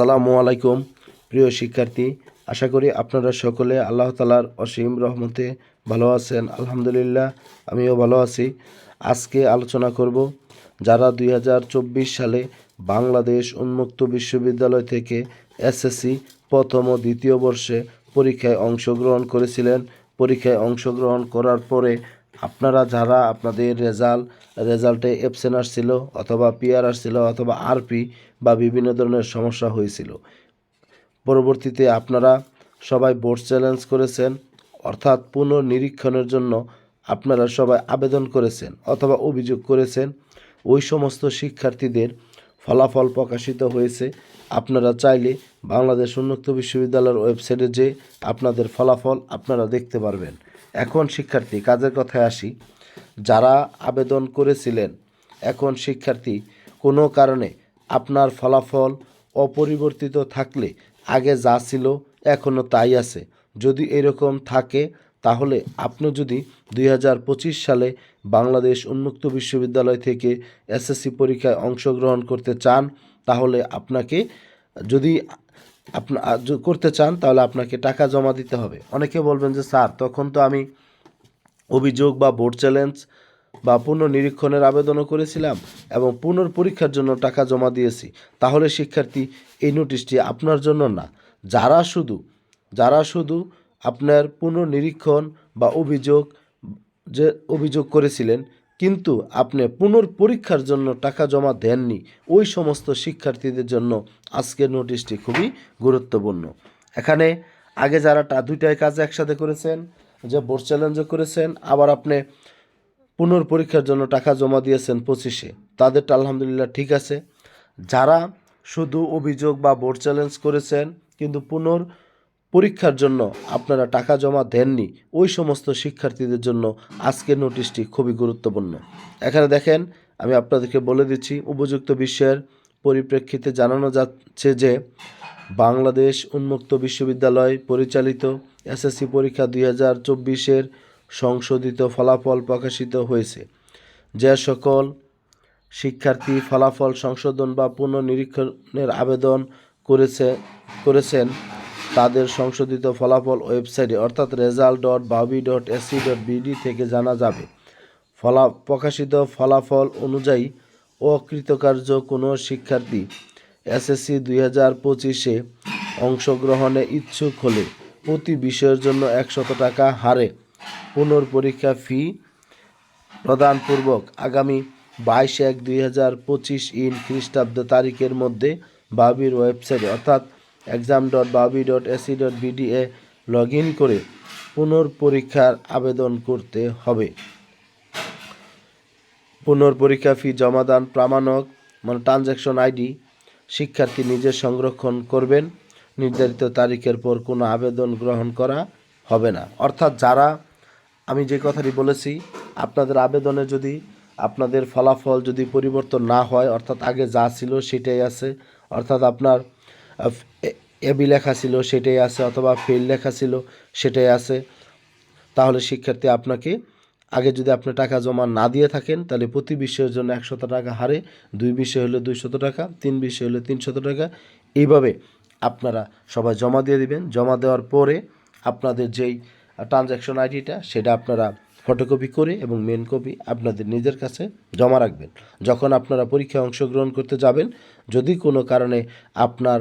সালামু আলাইকুম, প্রিয় শিক্ষার্থী। আশা করি আপনারা সকলে আল্লাহ তালার অসীম রহমতে ভালো আছেন। আলহামদুলিল্লাহ, আমিও ভালো আছি। আজকে আলোচনা করব যারা দুই হাজার চব্বিশ সালে বাংলাদেশ উন্মুক্ত বিশ্ববিদ্যালয় থেকে এসএসসি প্রথম ও দ্বিতীয় বর্ষে পরীক্ষায় অংশগ্রহণ করেছিলেন। পরীক্ষায় অংশগ্রহণ করার পরে আপনারা যারা আপনাদের রেজাল্ট, রেজাল্টে অ্যাবসেন্ট আসছিল অথবা পিআর আসছিল অথবা আরপি বা বিভিন্ন ধরনের সমস্যা হয়েছিল, পরবর্তীতে আপনারা সবাই বোর্ড চ্যালেঞ্জ করেছেন, অর্থাৎ পুনর্নিরীক্ষণের জন্য আপনারা সবাই আবেদন করেছেন অথবা অভিযোগ করেছেন, ওই সমস্ত শিক্ষার্থীদের ফলাফল প্রকাশিত হয়েছে। আপনারা চাইলে বাংলাদেশ উন্মুক্ত বিশ্ববিদ্যালয়ের ওয়েবসাইটে যে আপনাদের ফলাফল আপনারা দেখতে পারবেন। এখন শিক্ষার্থী, কাজের কথায় আসি। যারা আবেদন করেছিলেন, এখন শিক্ষার্থী, কোনো কারণে আপনার ফলাফল অপরিবর্তিত থাকলে আগে যা ছিল এখনও তাই আছে। যদি এরকম থাকে, তাহলে আপনি যদি দুই হাজার পঁচিশ সালে বাংলাদেশ উন্মুক্ত বিশ্ববিদ্যালয় থেকে এসএসসি পরীক্ষায় অংশগ্রহণ করতে চান, তাহলে আপনাকে যদি আপনা য- করতে চান, তাহলে আপনাকে টাকা জমা দিতে হবে। অনেকে বলবেন যে, স্যার, তখন তো আমি অভিযোগ বা বোর্ড চ্যালেঞ্জ বা পুনর্নিরীক্ষণের আবেদনও করেছিলাম এবং পুনর্পরীক্ষার জন্য টাকা জমা দিয়েছি। তাহলে শিক্ষার্থী, এই নোটিশটি আপনার জন্য না। যারা শুধু যারা শুধু আপনার পুনর্নিরীক্ষণ বা অভিযোগ, যে অভিযোগ করেছিলেন কিন্তু আপনি পুনর্পরীক্ষার জন্য টাকা জমা দেননি। ওই সমস্ত শিক্ষার্থীদের জন্য আজকের নোটিশটি খুবই গুরুত্বপূর্ণ। এখানে আগে যারা দুইটাই কাজ একসাথে করেছেন, যে বোর্ড চ্যালেঞ্জও করেছেন, আবার আপনি পুনর্পরীক্ষার জন্য টাকা জমা দিয়েছেন পঁচিশে। তাদেরটা আলহামদুলিল্লাহ ঠিক আছে। যারা শুধু অভিযোগ বা বোর্ড চ্যালেঞ্জ করেছেন, কিন্তু পুনর পরীক্ষার জন্য আপনারা টাকা জমা দেননি, ওই সমস্ত শিক্ষার্থীদের জন্য আজকের নোটিশটি খুবই গুরুত্বপূর্ণ। এখানে দেখেন, আমি আপনাদেরকে বলে দিচ্ছি, উপযুক্ত বিশ্বের পরিপ্রেক্ষিতে জানানো যাচ্ছে যে বাংলাদেশ উন্মুক্ত বিশ্ববিদ্যালয় পরিচালিত এসএসসি পরীক্ষা দুই হাজার চব্বিশের সংশোধিত ফলাফল প্রকাশিত হয়েছে। যে সকল শিক্ষার্থী ফলাফল সংশোধন বা পুনর্নিরীক্ষণের আবেদন করেছে, করেছেন তাদের সংশোধিত ফলাফল ওয়েবসাইটে, অর্থাৎ রেজাল্ট ডট বাবি ডট এসি ডট বিডি থেকে জানা যাবে। ফলা, প্রকাশিত ফলাফল অনুযায়ী অকৃতকার্য কোনো শিক্ষার্থী এসএসসি দুই হাজার পঁচিশে অংশগ্রহণে ইচ্ছুক হলে প্রতি বিষয়ের জন্য একশত টাকা হারে পুনর্পরীক্ষা ফি প্রদানপূর্বক আগামী বাইশ এক দুই হাজার পঁচিশ ইন খ্রিস্টাব্দ তারিখের মধ্যে বাবির ওয়েবসাইটে, অর্থাৎ এক্সাম ডট বাবি ডট এসি ডট বিডিএ লগ ইন করে পুনর্পরীক্ষার আবেদন করতে হবে। পুনর্পরীক্ষা ফি জমাদান প্রামাণক মানে ট্রানজ্যাকশন আইডি শিক্ষার্থী নিজে সংরক্ষণ করবেন। নির্ধারিত তারিখের পর কোনো আবেদন গ্রহণ করা হবে না। অর্থাৎ যারা, আমি যে কথাটি বলেছি, আপনাদের আবেদনে যদি আপনাদের ফলাফল যদি পরিবর্তন না হয়, অর্থাৎ আগে যা ছিল সেটাই আছে, অর্থাৎ আপনার এ- এবি লেখা ছিল, সেটাই আছে, অথবা ফেল লেখা ছিল, সেটাই আছে। তাহলে শিক্ষার্থী আপনাকে, আগে যদি আপনি টাকা জমা না দিয়ে থাকেন, তাহলে প্রতি বিষয়ের জন্য একশত টাকা হারে, দুই বিষয় হলে দুইশত টাকা, তিন বিষয় হলে তিনশত টাকা। এইভাবে আপনারা সবাই জমা দিয়ে দিবেন। জমা দেওয়ার পরে আপনাদের যেই ট্রানজ্যাকশন আইডিটা সেটা আপনারা ফটোকপি করে এবং মেন কপি আপনাদের নিজের কাছে জমা রাখবেন। যখন আপনারা পরীক্ষায় অংশগ্রহণ করতে যাবেন, যদি কোনো কারণে আপনার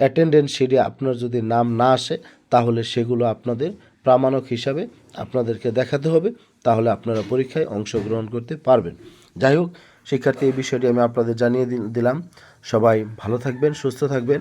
অ্যাটেন্ডেন্স শিটে আপনার যদি নাম না আসে, তাহলে সেগুলো আপনাদের প্রামাণক হিসাবে আপনাদেরকে দেখাতে হবে, তাহলে আপনারা পরীক্ষায় অংশগ্রহণ করতে পারবেন। যাই হোক, শিক্ষার্থী, এই বিষয়টি আমি আপনাদের জানিয়ে দিলাম। সবাই ভালো থাকবেন, সুস্থ থাকবেন।